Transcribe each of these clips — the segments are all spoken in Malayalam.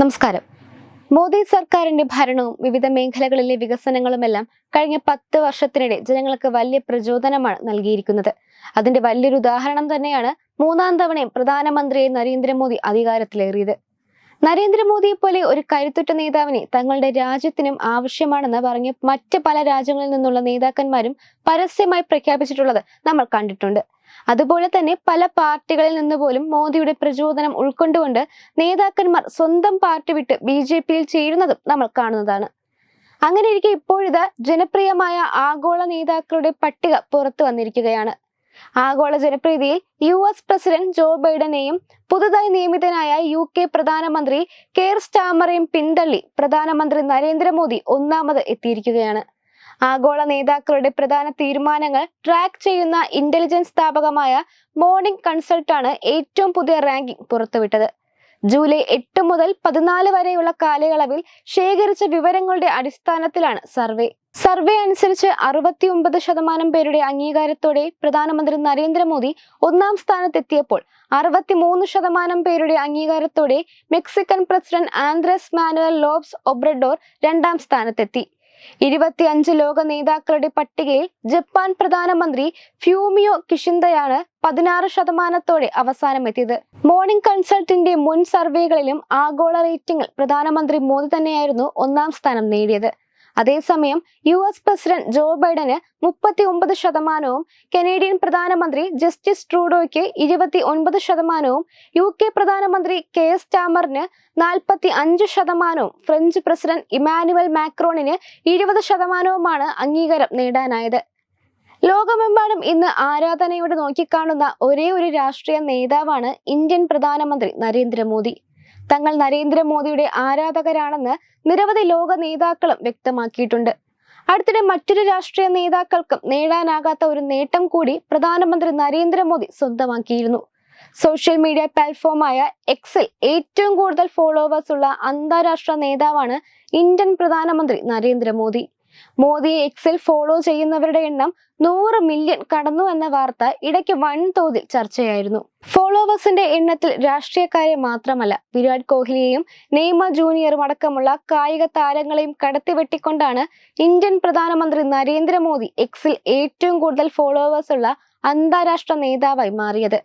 നമസ്കാരം. മോദി സർക്കാരിന്റെ ഭരണവും വിവിധ മേഖലകളിലെ വികസനങ്ങളുമെല്ലാം കഴിഞ്ഞ പത്ത് വർഷത്തിനിടെ ജനങ്ങൾക്ക് വലിയ പ്രചോദനമാണ് നൽകിയിരിക്കുന്നത്. അതിന്റെ വലിയൊരു ഉദാഹരണം തന്നെയാണ് മൂന്നാം തവണയും പ്രധാനമന്ത്രിയെ നരേന്ദ്രമോദി അധികാരത്തിലേറിയത്. നരേന്ദ്രമോദിയെ പോലെ ഒരു കരുത്തുറ്റ നേതാവിനെ തങ്ങളുടെ രാജ്യത്തിനും ആവശ്യമാണെന്ന് പറഞ്ഞ് മറ്റ് പല രാജ്യങ്ങളിൽ നിന്നുള്ള നേതാക്കന്മാരും പരസ്യമായി പ്രഖ്യാപിച്ചിട്ടുള്ളത് നമ്മൾ കണ്ടിട്ടുണ്ട്. അതുപോലെ തന്നെ പല പാർട്ടികളിൽ നിന്ന് പോലും മോദിയുടെ പ്രചോദനം ഉൾക്കൊണ്ടുകൊണ്ട് നേതാക്കന്മാർ സ്വന്തം പാർട്ടി വിട്ട് ബി ജെ പിയിൽ ചേരുന്നതും നമ്മൾ കാണുന്നതാണ്. അങ്ങനെ ഇരിക്കെ ഇപ്പോഴിത് ജനപ്രിയമായ ആഗോള നേതാക്കളുടെ പട്ടിക പുറത്തു വന്നിരിക്കുകയാണ്. ആഗോള ജനപ്രീതിയിൽ യു എസ് പ്രസിഡന്റ് ജോ ബൈഡനെയും പുതുതായി നിയമിതനായ യു കെ പ്രധാനമന്ത്രി കെയർ സ്റ്റാമറെയും പിന്തള്ളി പ്രധാനമന്ത്രി നരേന്ദ്രമോദി ഒന്നാമത് എത്തിയിരിക്കുകയാണ്. ആഗോള നേതാക്കളുടെ പ്രധാന തീരുമാനങ്ങൾ ട്രാക്ക് ചെയ്യുന്ന ഇന്റലിജൻസ് സ്ഥാപകമായ മോർണിംഗ് കൺസൾട്ടാണ് ഏറ്റവും പുതിയ റാങ്കിംഗ് പുറത്തുവിട്ടത്. ജൂലൈ എട്ട് മുതൽ പതിനാല് വരെയുള്ള കാലയളവിൽ ശേഖരിച്ച വിവരങ്ങളുടെ അടിസ്ഥാനത്തിലാണ് സർവേ. സർവേ അനുസരിച്ച് അറുപത്തി ഒമ്പത് ശതമാനം പേരുടെ അംഗീകാരത്തോടെ പ്രധാനമന്ത്രി നരേന്ദ്രമോദി ഒന്നാം സ്ഥാനത്തെത്തിയപ്പോൾ അറുപത്തിമൂന്ന് ശതമാനം പേരുടെ അംഗീകാരത്തോടെ Mexican president Andres Manuel Lopez Obrador രണ്ടാം സ്ഥാനത്തെത്തി. ഇരുപത്തിയഞ്ച് ലോക നേതാക്കളുടെ പട്ടികയിൽ ജപ്പാൻ പ്രധാനമന്ത്രി ഫ്യൂമിയോ കിഷിന്തയാണ് പതിനാറ് ശതമാനത്തോടെ അവസാനമെത്തിയത്. മോർണിംഗ് കൺസൾട്ടിന്റെ മുൻ സർവേകളിലും ആഗോള റേറ്റിംഗിൽ പ്രധാനമന്ത്രി മോദി തന്നെയായിരുന്നു ഒന്നാം സ്ഥാനം നേടിയത്. അതേസമയം യു എസ് പ്രസിഡന്റ് ജോ ബൈഡന് മുപ്പത്തി ഒമ്പത് ശതമാനവും കനേഡിയൻ പ്രധാനമന്ത്രി ജസ്റ്റിസ് ട്രൂഡോയ്ക്ക് ഇരുപത്തി ഒൻപത് ശതമാനവും യു കെ പ്രധാനമന്ത്രി കെ എസ് ടാമറിന് നാൽപ്പത്തി അഞ്ച് ശതമാനവും ഫ്രഞ്ച് പ്രസിഡന്റ് ഇമാനുവൽ മാക്രോണിന് ഇരുപത് ശതമാനവുമാണ് അംഗീകാരം നേടാനായത്. ലോകമെമ്പാടും ഇന്ന് ആരാധനയോടെ നോക്കിക്കാണുന്ന ഒരേ ഒരു രാഷ്ട്രീയ നേതാവാണ് ഇന്ത്യൻ പ്രധാനമന്ത്രി നരേന്ദ്രമോദി. തങ്ങൾ നരേന്ദ്രമോദിയുടെ ആരാധകരാണെന്ന് നിരവധി ലോക നേതാക്കളും വ്യക്തമാക്കിയിട്ടുണ്ട്. അടുത്തിടെ മറ്റൊരു രാഷ്ട്രീയ നേതാക്കൾക്കും നേടാനാകാത്ത ഒരു നേട്ടം കൂടി പ്രധാനമന്ത്രി നരേന്ദ്രമോദി സ്വന്തമാക്കിയിരുന്നു. സോഷ്യൽ മീഡിയ പ്ലാറ്റ്ഫോമായ എക്സിൽ ഏറ്റവും കൂടുതൽ ഫോളോവേഴ്സ് ഉള്ള അന്താരാഷ്ട്ര നേതാവാണ് ഇന്ത്യൻ പ്രധാനമന്ത്രി നരേന്ദ്രമോദി. മോദിയെ എക്സിൽ ഫോളോ ചെയ്യുന്നവരുടെ എണ്ണം നൂറ് മില്യൺ കടന്നു എന്ന വാർത്ത ഇടയ്ക്ക് വൻതോതിൽ ചർച്ചയായിരുന്നു. ഫോളോവേഴ്സിന്റെ എണ്ണത്തിൽ രാഷ്ട്രീയക്കാരെ മാത്രമല്ല വിരാട് കോഹ്ലിയെയും നെയ്മ ജൂനിയറും അടക്കമുള്ള കായിക താരങ്ങളെയും കടത്തിവെട്ടിക്കൊണ്ടാണ് ഇന്ത്യൻ പ്രധാനമന്ത്രി നരേന്ദ്രമോദി എക്സിൽ ഏറ്റവും കൂടുതൽ ഫോളോവേഴ്സ് ഉള്ള അന്താരാഷ്ട്ര നേതാവായി മാറിയത്.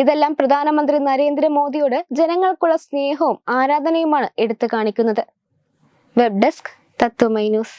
ഇതെല്ലാം പ്രധാനമന്ത്രി നരേന്ദ്രമോദിയോട് ജനങ്ങൾക്കുള്ള സ്നേഹവും ആരാധനയുമാണ് എടുത്തു കാണിക്കുന്നത്. Web desk Tatwamayi news.